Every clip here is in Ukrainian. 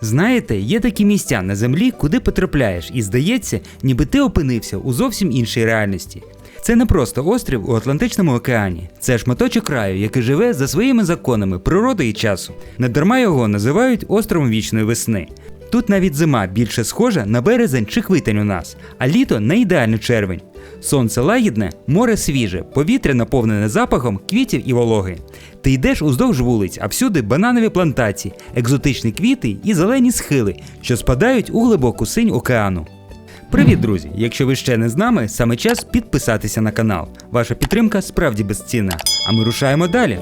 Знаєте, є такі місця на землі, куди потрапляєш, і здається, ніби ти опинився у зовсім іншій реальності. Це не просто острів у Атлантичному океані, це шматочок краю, який живе за своїми законами природи і часу. Недарма його називають островом вічної весни. Тут навіть зима більше схожа на березень чи квітень у нас, а літо на ідеальний червень. Сонце лагідне, море свіже, повітря наповнене запахом квітів і вологи. Ти йдеш уздовж вулиць, а всюди бананові плантації, екзотичні квіти і зелені схили, що спадають у глибоку синь океану. Привіт, друзі! Якщо ви ще не з нами, саме час підписатися на канал. Ваша підтримка справді безцінна. А ми рушаємо далі.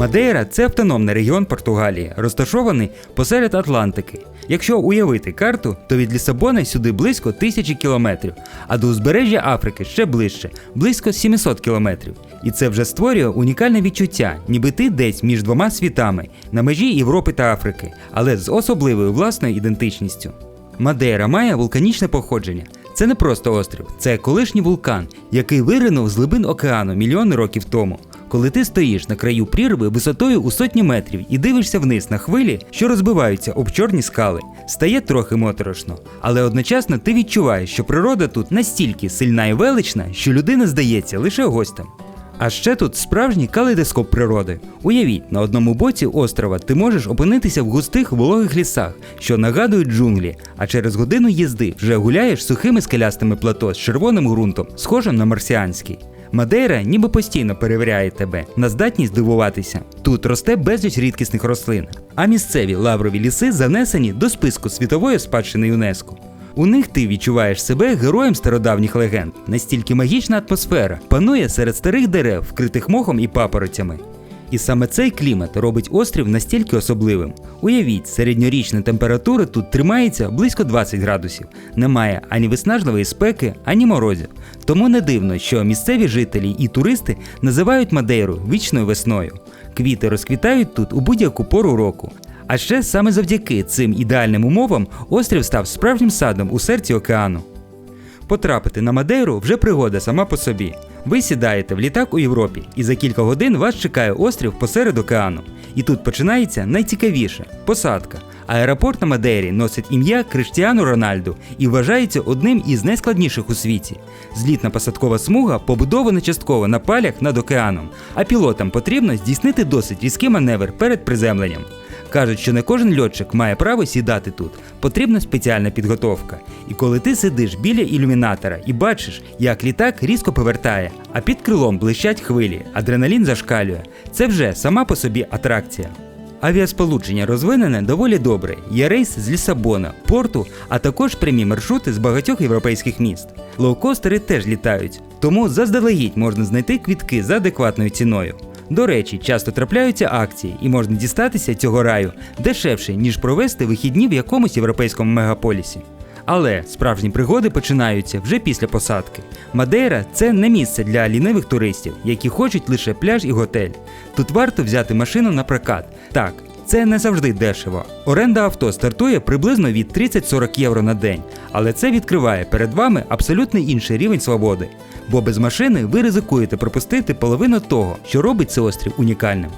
Мадейра це автономний регіон Португалії, розташований посеред Атлантики. Якщо уявити карту, то від Лісабона сюди близько тисячі кілометрів, а до узбережжя Африки ще ближче, близько 700 кілометрів. І це вже створює унікальне відчуття, ніби ти десь між двома світами на межі Європи та Африки, але з особливою власною ідентичністю. Мадейра має вулканічне походження. Це не просто острів, це колишній вулкан, який виринув з глибин океану мільйони років тому. Коли ти стоїш на краю прірви висотою у сотні метрів і дивишся вниз на хвилі, що розбиваються об чорні скали, стає трохи моторошно. Але одночасно ти відчуваєш, що природа тут настільки сильна і велична, що людина здається лише гостем. А ще тут справжній калейдоскоп природи. Уявіть, на одному боці острова ти можеш опинитися в густих вологих лісах, що нагадують джунглі, а через годину їзди вже гуляєш сухими скелястими плато з червоним ґрунтом, схожим на марсіанський. Мадейра ніби постійно перевіряє тебе на здатність дивуватися. Тут росте безліч рідкісних рослин, а місцеві лаврові ліси занесені до списку світової спадщини ЮНЕСКО. У них ти відчуваєш себе героєм стародавніх легенд. Настільки магічна атмосфера панує серед старих дерев, вкритих мохом і папоротями. І саме цей клімат робить острів настільки особливим. Уявіть, середньорічна температура тут тримається близько 20 градусів. Немає ані виснажливої спеки, ані морозів. Тому не дивно, що місцеві жителі і туристи називають Мадейру вічною весною. Квіти розквітають тут у будь-яку пору року. А ще саме завдяки цим ідеальним умовам острів став справжнім садом у серці океану. Потрапити на Мадейру вже пригода сама по собі. Ви сідаєте в літак у Європі, і за кілька годин вас чекає острів посеред океану. І тут починається найцікавіше посадка. Аеропорт на Мадейрі носить ім'я Криштіану Рональду і вважається одним із найскладніших у світі. Злітна посадкова смуга побудована частково на палях над океаном, а пілотам потрібно здійснити досить різкий маневр перед приземленням. Кажуть, що не кожен льотчик має право сідати тут. Потрібна спеціальна підготовка. І коли ти сидиш біля ілюмінатора і бачиш, як літак різко повертає, а під крилом блищать хвилі, адреналін зашкалює, це вже сама по собі атракція. Авіасполучення розвинене доволі добре. Є рейс з Лісабона, порту, а також прямі маршрути з багатьох європейських міст. Лоукостери теж літають, тому заздалегідь можна знайти квітки за адекватною ціною. До речі, часто трапляються акції, і можна дістатися цього раю дешевше, ніж провести вихідні в якомусь європейському мегаполісі. Але справжні пригоди починаються вже після посадки. Мадейра це не місце для лінивих туристів, які хочуть лише пляж і готель. Тут варто взяти машину на прокат. Так, це не завжди дешево. Оренда авто стартує приблизно від 30-40 євро на день, але це відкриває перед вами абсолютно інший рівень свободи. Бо без машини ви ризикуєте пропустити половину того, що робить цей острів унікальним.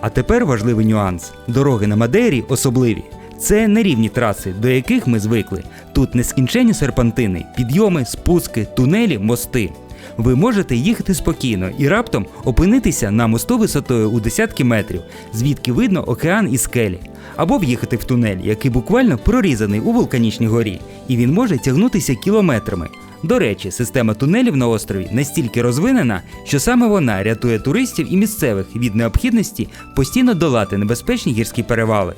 А тепер важливий нюанс: дороги на Мадейрі особливі. Це нерівні траси, до яких ми звикли. Тут нескінченні серпантини, підйоми, спуски, тунелі, мости. Ви можете їхати спокійно і раптом опинитися на мосту висотою у десятки метрів, звідки видно океан і скелі, або в'їхати в тунель, який буквально прорізаний у вулканічній горі, і він може тягнутися кілометрами. До речі, система тунелів на острові настільки розвинена, що саме вона рятує туристів і місцевих від необхідності постійно долати небезпечні гірські перевали.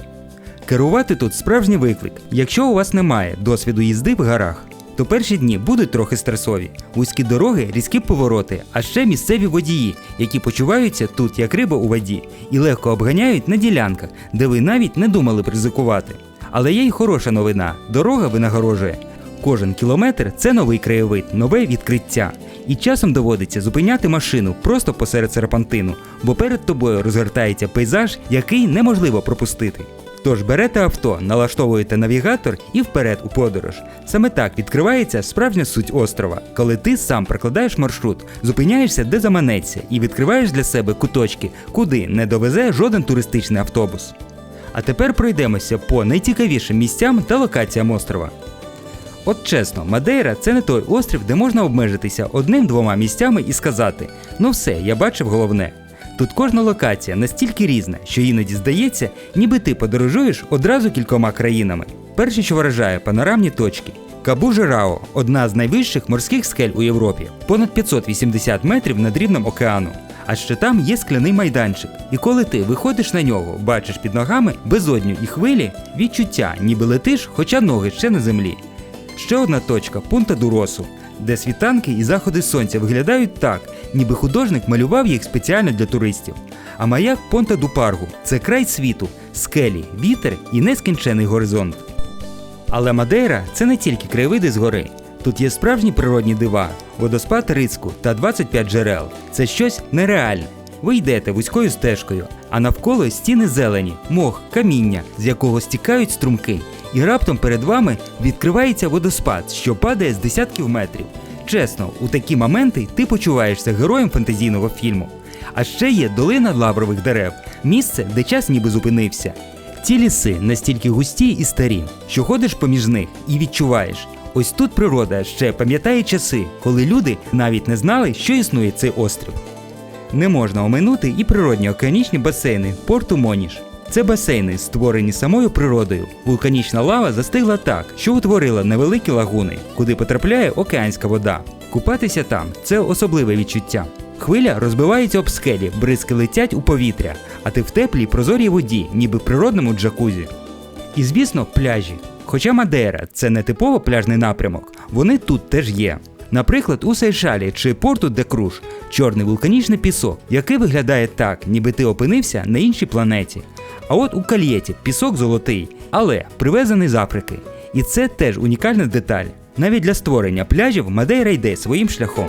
Керувати тут справжній виклик, якщо у вас немає досвіду їзди в горах. То перші дні будуть трохи стресові, вузькі дороги, різкі повороти, а ще місцеві водії, які почуваються тут як риба у воді, і легко обганяють на ділянках, де ви навіть не думали ризикувати. Але є й хороша новина: дорога винагороджує. Кожен кілометр це новий краєвид, нове відкриття. І часом доводиться зупиняти машину просто посеред серпантину, бо перед тобою розгортається пейзаж, який неможливо пропустити. Тож берете авто, налаштовуєте навігатор і вперед у подорож. Саме так відкривається справжня суть острова, коли ти сам прокладаєш маршрут, зупиняєшся, де заманеться, і відкриваєш для себе куточки, куди не довезе жоден туристичний автобус. А тепер пройдемося по найцікавішим місцям та локаціям острова. От чесно, Мадейра це не той острів, де можна обмежитися одним-двома місцями і сказати: ну все, я бачив головне. Тут кожна локація настільки різна, що іноді здається, ніби ти подорожуєш одразу кількома країнами. Перше, що вражає панорамні точки. Кабу Жерао – одна з найвищих морських скель у Європі, понад 580 метрів над рівнем океану. А ще там є скляний майданчик. І коли ти виходиш на нього, бачиш під ногами безодню і хвилі, відчуття, ніби летиш, хоча ноги ще на землі. Ще одна точка Пунта Дуросу, де світанки і заходи сонця виглядають так, ніби художник малював їх спеціально для туристів. А маяк Понта ду Паргу це край світу, скелі, вітер і нескінчений горизонт. Але Мадейра це не тільки краєвиди з гори. Тут є справжні природні дива, водоспад Рицьку та 25 джерел. Це щось нереальне. Ви йдете вузькою стежкою, а навколо стіни зелені, мох, каміння, з якого стікають струмки, і раптом перед вами відкривається водоспад, що падає з десятків метрів. Чесно, у такі моменти ти почуваєшся героєм фантазійного фільму. А ще є долина лаврових дерев, місце, де час ніби зупинився. Ці ліси настільки густі і старі, що ходиш поміж них і відчуваєш. Ось тут природа ще пам'ятає часи, коли люди навіть не знали, що існує цей острів. Не можна оминути і природні океанічні басейни порту Моніш. Це басейни, створені самою природою. Вулканічна лава застигла так, що утворила невеликі лагуни, куди потрапляє океанська вода. Купатися там це особливе відчуття. Хвиля розбивається об скелі, бризки летять у повітря, а ти в теплій прозорій воді, ніби природному джакузі. І звісно, пляжі. Хоча Мадейра це не типово пляжний напрямок, вони тут теж є. Наприклад, у Сейшалі чи порту де Круш чорний вулканічний пісок, який виглядає так, ніби ти опинився на іншій планеті. А от у Кальєті пісок золотий, але привезений з Африки. І це теж унікальна деталь. Навіть для створення пляжів Мадейра йде своїм шляхом.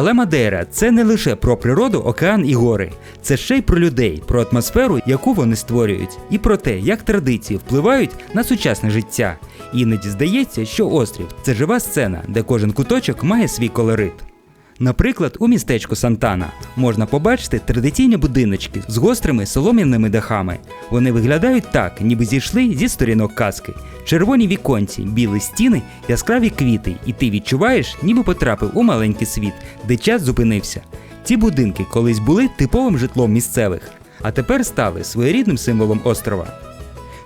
Але Мадейра це не лише про природу, океан і гори. Це ще й про людей, про атмосферу, яку вони створюють, і про те, як традиції впливають на сучасне життя. Іноді здається, що острів це жива сцена, де кожен куточок має свій колорит. Наприклад, у містечку Сантана можна побачити традиційні будиночки з гострими солом'яними дахами. Вони виглядають так, ніби зійшли зі сторінок казки. Червоні віконці, білі стіни, яскраві квіти, і ти відчуваєш, ніби потрапив у маленький світ, де час зупинився. Ці будинки колись були типовим житлом місцевих, а тепер стали своєрідним символом острова.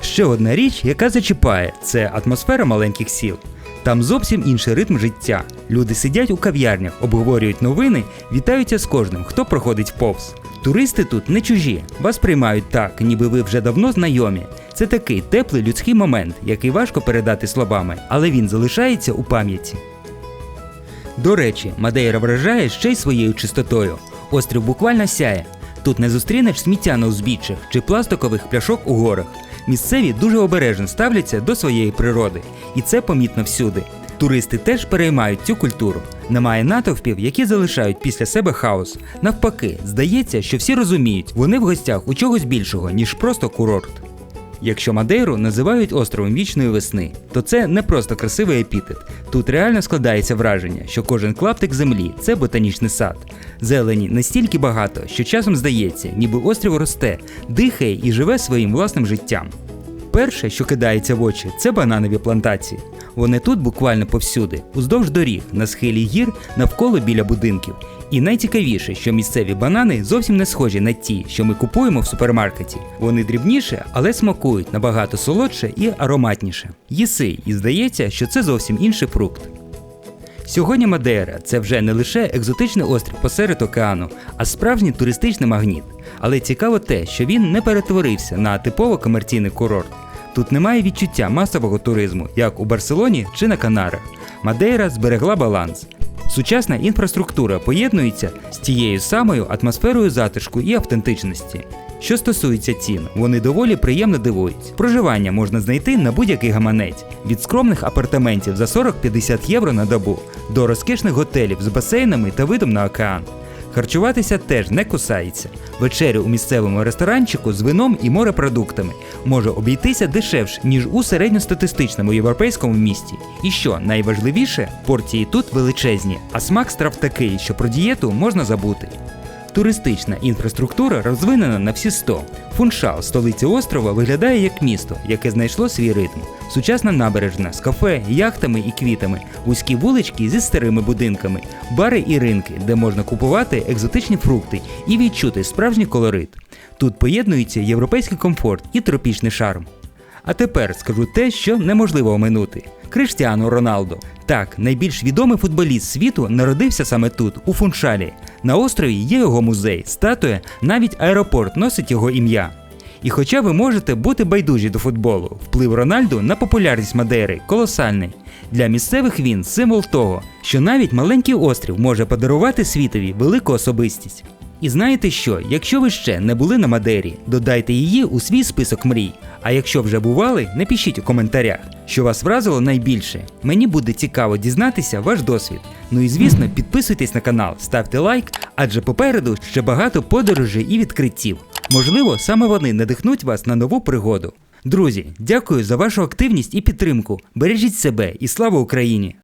Ще одна річ, яка зачіпає, це атмосфера маленьких сіл. Там зовсім інший ритм життя. Люди сидять у кав'ярнях, обговорюють новини, вітаються з кожним, хто проходить повз. Туристи тут не чужі, вас приймають так, ніби ви вже давно знайомі. Це такий теплий людський момент, який важко передати словами, але він залишається у пам'яті. До речі, Мадейра вражає ще й своєю чистотою. Острів буквально сяє. Тут не зустрінеш сміття на узбіччях чи пластикових пляшок у горах. Місцеві дуже обережно ставляться до своєї природи, і це помітно всюди. Туристи теж переймають цю культуру. Немає натовпів, які залишають після себе хаос. Навпаки, здається, що всі розуміють, вони в гостях у чогось більшого, ніж просто курорт. Якщо Мадейру називають островом вічної весни, то це не просто красивий епітет. Тут реально складається враження, що кожен клаптик землі це ботанічний сад. Зелені настільки багато, що часом здається, ніби острів росте, дихає і живе своїм власним життям. Перше, що кидається в очі, це бананові плантації. Вони тут буквально повсюди, уздовж доріг, на схилі гір, навколо біля будинків. І найцікавіше, що місцеві банани зовсім не схожі на ті, що ми купуємо в супермаркеті. Вони дрібніші, але смакують набагато солодше і ароматніше. Їси, і здається, що це зовсім інший фрукт. Сьогодні Мадейра це вже не лише екзотичний острів посеред океану, а справжній туристичний магніт. Але цікаво те, що він не перетворився на типово комерційний курорт. Тут немає відчуття масового туризму, як у Барселоні чи на Канарах. Мадейра зберегла баланс. Сучасна інфраструктура поєднується з тією самою атмосферою затишку і автентичності. Що стосується цін, вони доволі приємно дивують. Проживання можна знайти на будь-який гаманець від скромних апартаментів за 40-50 євро на добу до розкішних готелів з басейнами та видом на океан. Харчуватися теж не кусається. Вечерю у місцевому ресторанчику з вином і морепродуктами може обійтися дешевше, ніж у середньостатистичному європейському місті. І що найважливіше, порції тут величезні, а смак страв такий, що про дієту можна забути. Туристична інфраструктура розвинена на всі 100. Фуншал, столиця острова, виглядає як місто, яке знайшло свій ритм. Сучасна набережна з кафе, яхтами і квітами, вузькі вулички зі старими будинками, бари і ринки, де можна купувати екзотичні фрукти і відчути справжній колорит. Тут поєднується європейський комфорт і тропічний шарм. А тепер скажу те, що неможливо оминути. Криштіану Роналдо. Так, найбільш відомий футболіст світу народився саме тут, у Фуншалі. На острові є його музей, статуя, навіть аеропорт носить його ім'я. І хоча ви можете бути байдужі до футболу, вплив Рональду на популярність Мадейри колосальний. Для місцевих він символ того, що навіть маленький острів може подарувати світові велику особистість. І знаєте що, якщо ви ще не були на Мадері, додайте її у свій список мрій. А якщо вже бували, напишіть у коментарях, що вас вразило найбільше. Мені буде цікаво дізнатися ваш досвід. Ну і звісно, підписуйтесь на канал, ставте лайк, адже попереду ще багато подорожей і відкриттів. Можливо, саме вони надихнуть вас на нову пригоду. Друзі, дякую за вашу активність і підтримку. Бережіть себе і слава Україні!